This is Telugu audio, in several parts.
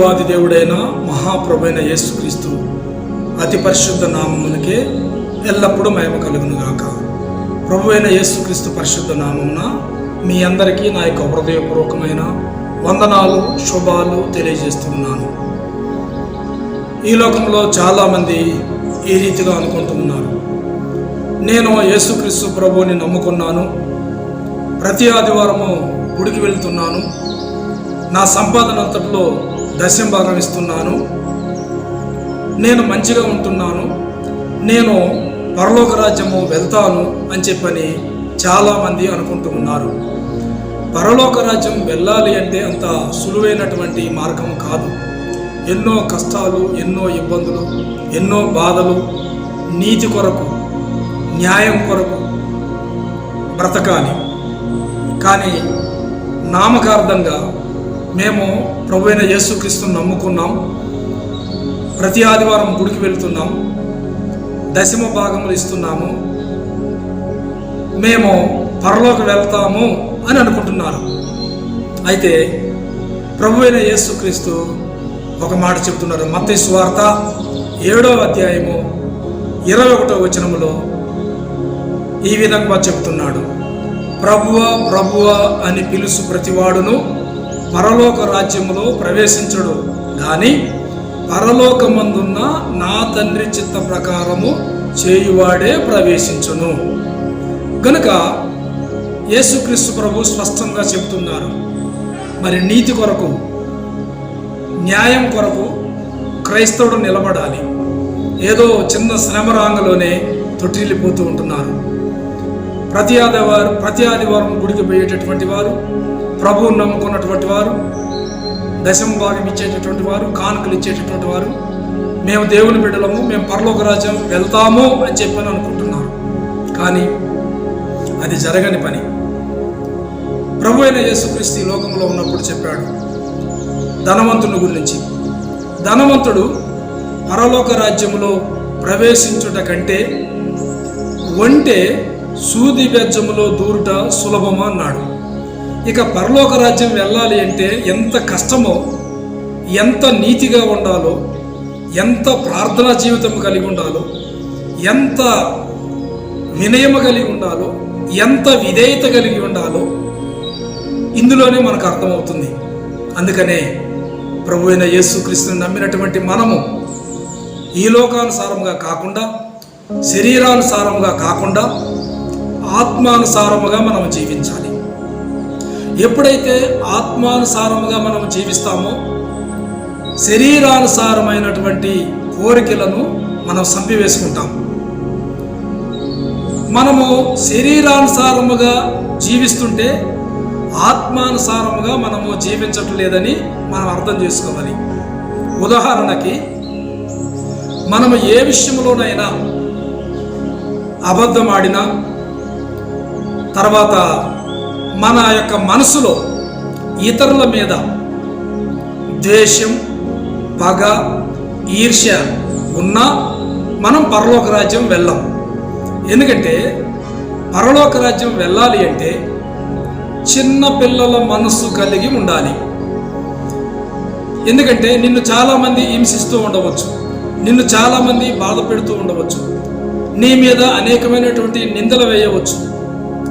దేవాది దేవుడైన మహాప్రభైన యేసుక్రీస్తు అతి పరిశుద్ధ నామమునకే ఎల్లప్పుడూ మహిమ కలుగునుగాక. ప్రభు అయిన యేసుక్రీస్తు పరిశుద్ధ నామమున మీ అందరికీ నా యొక్క హృదయపూర్వకమైన వందనాలు శుభాలు తెలియజేస్తున్నాను. ఈ లోకంలో చాలామంది ఈ రీతిగా అనుకుంటున్నారు నేను యేసుక్రీస్తు ప్రభువుని నమ్ముకున్నాను. ప్రతి ఆదివారము గుడికి వెళ్తున్నాను. నా సంపాదన అంతట్లో దశం భాగం ఇస్తున్నాను. నేను మంచిగా ఉంటున్నాను. నేను పరలోక రాజ్యము వెళ్తాను అని చెప్పని చాలామంది అనుకుంటూ ఉన్నారు. పరలోక రాజ్యం వెళ్ళాలి అంటే అంత సులువైనటువంటి మార్గం కాదు. ఎన్నో కష్టాలు ఎన్నో ఇబ్బందులు ఎన్నో బాధలు నీతి కొరకు న్యాయం కొరకు బ్రతకాలి. కానీ నామకార్థంగా మేము ప్రభు అయిన యేసుక్రీస్తుని నమ్ముకున్నాం. ప్రతి ఆదివారం గుడికి వెళ్తున్నాం. దశమ భాగములు ఇస్తున్నాము. మేము పరలోకి వెళ్తాము అని అనుకుంటున్నారు. అయితే ప్రభు అయిన యేసుక్రీస్తు ఒక మాట చెప్తున్నారు మత్తి స్వార్త ఏడో అధ్యాయము ఇరవై ఒకటో వచనములో ఈ విధంగా చెప్తున్నాడు. ప్రభువ ప్రభువ అని పిలుసు ప్రతివాడును పరలోక రాజ్యములో ప్రవేశించడు. కానీ పరలోకమందున్న నా తండ్రి చిత్త ప్రకారము చేయువాడే ప్రవేశించును. గనుక యేసుక్రీస్తు ప్రభు స్పష్టంగా చెబుతున్నారు. మరి నీతి కొరకు న్యాయం కొరకు క్రైస్తవుడు నిలబడాలి. ఏదో చిన్న శ్రమరాంగలోనే తొట్టిల్లిపోతూ ఉంటున్నారు. ప్రతి ఆదివారం ప్రతి ఆదివారం గుడికి పోయేటటువంటి వారు ప్రభువు నమ్ముకున్నటువంటి వారు దశమ భాగం ఇచ్చేటటువంటి వారు కానుకలు ఇచ్చేటటువంటి వారు మేము దేవుని బిడ్డలము మేము పరలోక రాజ్యం వెళ్తాము అని చెప్పని అనుకుంటున్నారు. కానీ అది జరగని పని. ప్రభు అయిన యేసుక్రీస్తు లోకంలో ఉన్నప్పుడు చెప్పాడు ధనవంతుని గురించి. ధనవంతుడు పరలోక రాజ్యములో ప్రవేశించుట కంటే ఒంటే సూది బెజ్జములో దూరుట సులభమా అన్నాడు. ఇక పరలోక రాజ్యం వెళ్ళాలి అంటే ఎంత కష్టమో ఎంత నీతిగా ఉండాలో ఎంత ప్రార్థనా జీవితం కలిగి ఉండాలో ఎంత వినయము కలిగి ఉండాలో ఎంత విధేయత కలిగి ఉండాలో ఇందులోనే మనకు అర్థమవుతుంది. అందుకనే ప్రభు అయిన యేసుక్రీస్తుని నమ్మినటువంటి మనము ఈ లోకానుసారముగా కాకుండా శరీరానుసారముగా కాకుండా ఆత్మానుసారముగా మనం జీవించాలి. ఎప్పుడైతే ఆత్మానుసారముగా మనం జీవిస్తామో శరీరానుసారమైనటువంటి కోరికలను మనం సంపివేసుకుంటాం. మనము శరీరానుసారముగా జీవిస్తుంటే ఆత్మానుసారముగా మనము జీవించటం లేదని మనం అర్థం చేసుకోవాలి. ఉదాహరణకి మనము ఏ విషయంలోనైనా అబద్ధం ఆడినా తర్వాత మన యొక్క మనసులో ఇతరుల మీద ద్వేషం పగ ఈర్ష్య ఉన్నా మనం పరలోక రాజ్యం వెళ్ళాం. ఎందుకంటే పరలోక రాజ్యం వెళ్ళాలి అంటే చిన్న పిల్లల మనస్సు కలిగి ఉండాలి. ఎందుకంటే నిన్ను చాలామంది హింసిస్తూ ఉండవచ్చు నిన్ను చాలామంది బాధ పెడుతూ ఉండవచ్చు నీ మీద అనేకమైనటువంటి నిందలు వేయవచ్చు.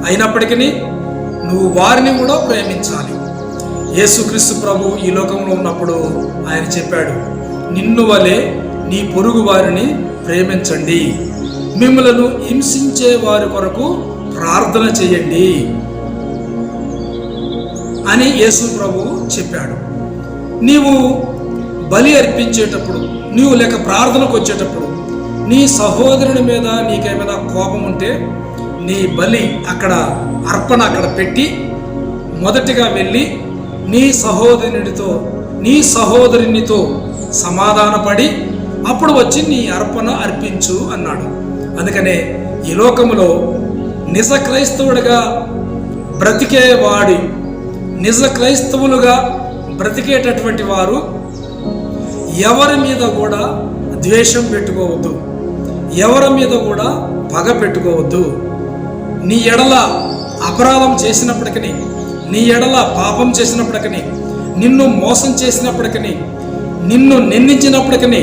అయినప్పటికీ నువ్వు వారిని కూడా ప్రేమించాలి. యేసుక్రీస్తు ప్రభు ఈ లోకంలో ఉన్నప్పుడు ఆయన చెప్పాడు నిన్ను వలె నీ పొరుగు వారిని ప్రేమించండి. మిమ్మలను హింసించే వారి కొరకు ప్రార్థన చేయండి. అని యేసు ప్రభు చెప్పాడు. నీవు బలి అర్పించేటప్పుడు నీవు లేక ప్రార్థనకు వచ్చేటప్పుడు నీ సహోదరుని మీద నీకేమైనా కోపం ఉంటే నీ బలి అక్కడ అర్పణ అక్కడ పెట్టి మొదటిగా వెళ్ళి నీ సహోదరునితో నీ సహోదరునితో సమాధానపడి అప్పుడు వచ్చి నీ అర్పణ అర్పించు అన్నాడు. అందుకనే ఈ లోకములో నిజ క్రైస్తవుడిగా బ్రతికేవాడి నిజ క్రైస్తవులుగా బ్రతికేటటువంటి వారు ఎవరి మీద కూడా ద్వేషం పెట్టుకోవద్దు. ఎవరి మీద కూడా పగ పెట్టుకోవద్దు. నీ ఎడల అపరాధం చేసినప్పటికీ నీ ఎడల పాపం చేసినప్పటికీ నిన్ను మోసం చేసినప్పటికీ నిన్ను నిందించినప్పటికీ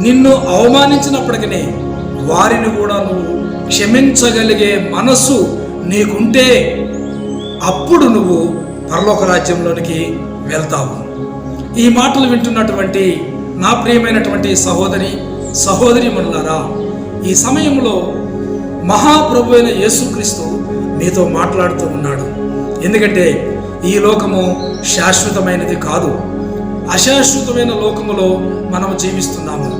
నిన్ను అవమానించినప్పటికీ వారిని కూడా నువ్వు క్షమించగలిగే మనస్సు నీకుంటే అప్పుడు నువ్వు పరలోక రాజ్యంలోనికి వెళ్తావు. ఈ మాటలు వింటున్నటువంటి నా ప్రియమైనటువంటి సహోదరి సహోదరి మనులారా ఈ సమయంలో మహాప్రభు అయిన యేసుక్రీస్తు మీతో మాట్లాడుతూ ఉన్నాడు. ఎందుకంటే ఈ లోకము శాశ్వతమైనది కాదు. అశాశ్వతమైన లోకములో మనం జీవిస్తున్నాము.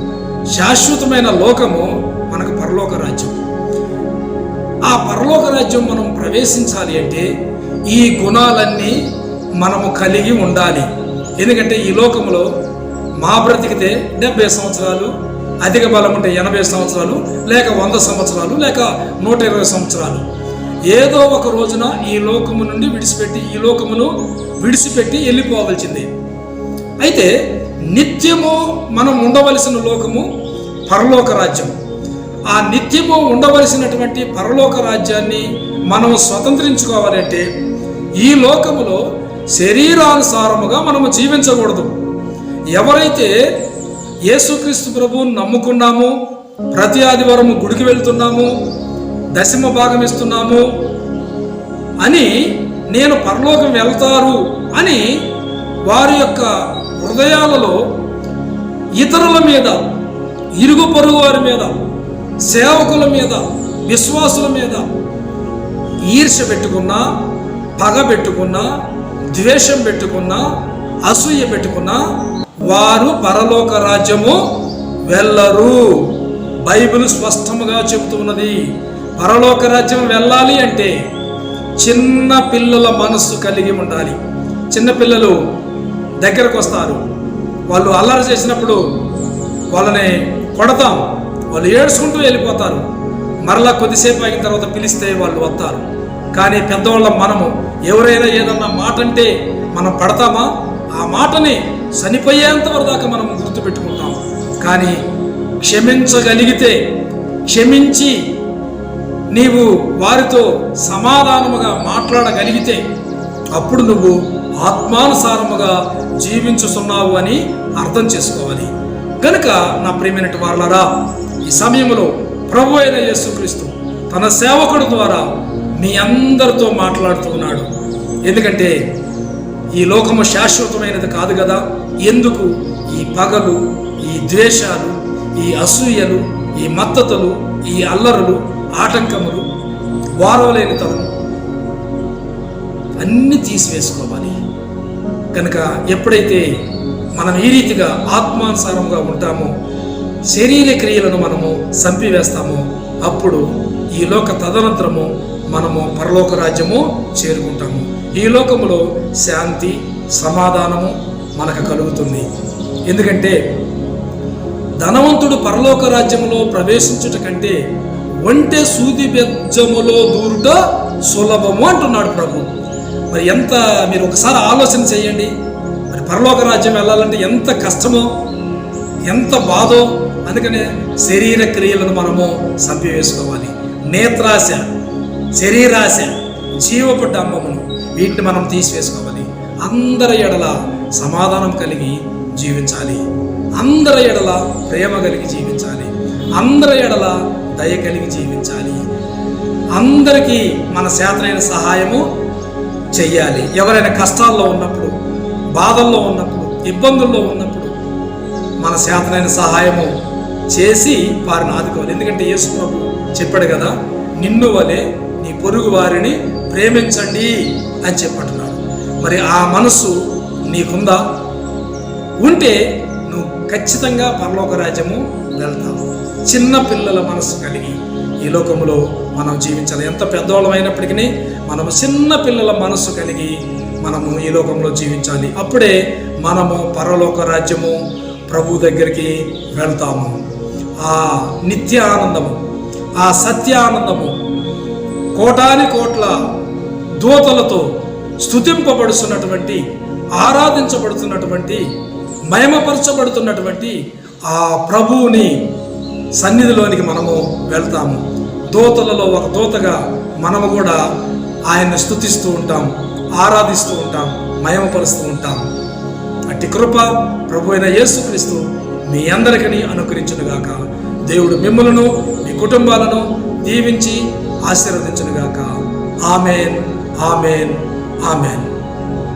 శాశ్వతమైన లోకము మనకు పరలోక రాజ్యం. ఆ పరలోక రాజ్యం మనం ప్రవేశించాలి అంటే ఈ గుణాలన్నీ మనము కలిగి ఉండాలి. ఎందుకంటే ఈ లోకంలో మా బ్రతికితే డెబ్బై సంవత్సరాలు అధిక బలం ఉంటే ఎనభై సంవత్సరాలు లేక వంద సంవత్సరాలు లేక నూట ఇరవై సంవత్సరాలు. ఏదో ఒక రోజున ఈ లోకము నుండి విడిచిపెట్టి ఈ లోకమును విడిచిపెట్టి వెళ్ళిపోవలసిందే. అయితే నిత్యము మనం ఉండవలసిన లోకము పరలోక రాజ్యం. ఆ నిత్యము ఉండవలసినటువంటి పరలోక రాజ్యాన్ని మనం స్వతంత్రించుకోవాలంటే ఈ లోకములో శరీరానుసారముగా మనము జీవించకూడదు. ఎవరైతే యేసుక్రీస్తు ప్రభువును నమ్ముకున్నాము. ప్రతి ఆదివారం గుడికి వెళ్తున్నాము. దశమ భాగం ఇస్తున్నాము అని నేను పరలోకం వెళ్తారు అని వారి యొక్క హృదయాలలో ఇతరుల మీద ఇరుగు పొరుగు వారి మీద సేవకుల మీద విశ్వాసుల మీద ఈర్ష పెట్టుకున్నా పగ పెట్టుకున్నా ద్వేషం పెట్టుకున్నా అసూయ పెట్టుకున్నా వారు పరలోక రాజ్యము వెళ్ళరు. బైబిల్ స్పష్టముగా చెబుతున్నది పరలోక రాజ్యం వెళ్ళాలి అంటే చిన్న పిల్లల మనస్సు కలిగి ఉండాలి. చిన్న పిల్లలు దగ్గరకు వస్తారు. వాళ్ళు అల్లరి చేసినప్పుడు వాళ్ళని కొడతాం వాళ్ళు ఏడ్చుకుంటూ వెళ్ళిపోతారు. మరలా కొద్దిసేపు అయిన తర్వాత పిలిస్తే వాళ్ళు వస్తారు. కానీ పెద్దవాళ్ళ మనము ఎవరైనా ఏదన్నా మాట అంటే మనం పడతామా? ఆ మాటని చనిపోయేంత వరదాకా దాకా మనం గుర్తుపెట్టుకుంటాం. కానీ క్షమించగలిగితే క్షమించి నీవు వారితో సమాధానముగా మాట్లాడగలిగితే అప్పుడు నువ్వు ఆత్మానుసారముగా జీవించుతున్నావు అని అర్థం చేసుకోవాలి. కనుక నా ప్రియమైనటి వాళ్ళరా ఈ సమయంలో ప్రభు అయిన యేసుక్రీస్తు తన సేవకుడు ద్వారా మీ అందరితో మాట్లాడుతూ ఉన్నాడు. ఎందుకంటే ఈ లోకము శాశ్వతమైనది కాదు కదా? ఎందుకు? ఈ పగలు ఈ ద్వేషాలు ఈ అసూయలు ఈ మద్దతులు ఈ అల్లరులు ఆటంకములు వారవలేని వారవలేనితనం. అన్నీ తీసివేసుకోవాలి. కనుక ఎప్పుడైతే మనం ఈ రీతిగా ఆత్మానుసారంగా ఉంటామో శరీర క్రియలను మనము చంపివేస్తామో అప్పుడు ఈ లోక తదనంతరము మనము పరలోక రాజ్యము చేరుకుంటాము. ఈ లోకములో శాంతి సమాధానము మనకు కలుగుతుంది. ఎందుకంటే ధనవంతుడు పరలోక రాజ్యములో ప్రవేశించుట కంటే ఒంటె సూది బెజ్జములో దూరుట సులభము అంటున్నాడు ప్రభు. మరి ఎంత మీరు ఒకసారి ఆలోచన చేయండి. మరి పరలోక రాజ్యం వెళ్ళాలంటే ఎంత కష్టమో ఎంత బాధో అందుకనే శరీర క్రియలను మనము సంపివేసుకోవాలి. నేత్రాశ శరీరాశ జీవపు డంబమును వీటిని మనం తీసివేసుకోవాలి. అందరి ఎడల సమాధానం కలిగి జీవించాలి. అందరి ఎడల ప్రేమ కలిగి జీవించాలి. అందరి ఎడల దయ కలిగి జీవించాలి. అందరికీ మన శాతనైన సహాయము చెయ్యాలి. ఎవరైనా కష్టాల్లో ఉన్నప్పుడు బాధల్లో ఉన్నప్పుడు ఇబ్బందుల్లో ఉన్నప్పుడు మన శాతనైన సహాయము చేసి వారిని ఆదుకోవాలి. ఎందుకంటే యేసు ప్రభు చెప్పాడు కదా నిన్ను వలె నీ పొరుగు వారిని ప్రేమించండి అని చెప్పంటున్నాడు. మరి ఆ మనసు నీకుందా? ఉంటే నువ్వు ఖచ్చితంగా పరలోక రాజ్యము వెళ్తావు. చిన్న పిల్లల మనసు కలిగి ఈ లోకములో మనం జీవించాలి. ఎంత పెద్దవాళ్ళం అయినప్పటికీ మనము చిన్న పిల్లల మనసు కలిగి మనము ఈ లోకంలో జీవించాలి. అప్పుడే మనము పరలోక రాజ్యము ప్రభు దగ్గరికి వెళ్తాము. ఆ నిత్య ఆనందము ఆ సత్య ఆనందము కోటాని కోట్ల దూతలతో స్థుతింపబడుతున్నటువంటి ఆరాధించబడుతున్నటువంటి మయమపరచబడుతున్నటువంటి ఆ ప్రభువుని సన్నిధిలోనికి మనము వెళ్తాము. దూతలలో ఒక దూతగా మనము కూడా ఆయన్ని స్థుతిస్తూ ఉంటాం ఆరాధిస్తూ ఉంటాం మయమపరుస్తూ ఉంటాం. అట్టి కృప ప్రభు అయిన యేసుక్రీస్తు మీ అందరికీ అనుకరించునుగాక దేవుడు మిమ్మలను మీ కుటుంబాలను దీవించి ఆశీర్వదించునుగాక. ఆమెన్. Amen amen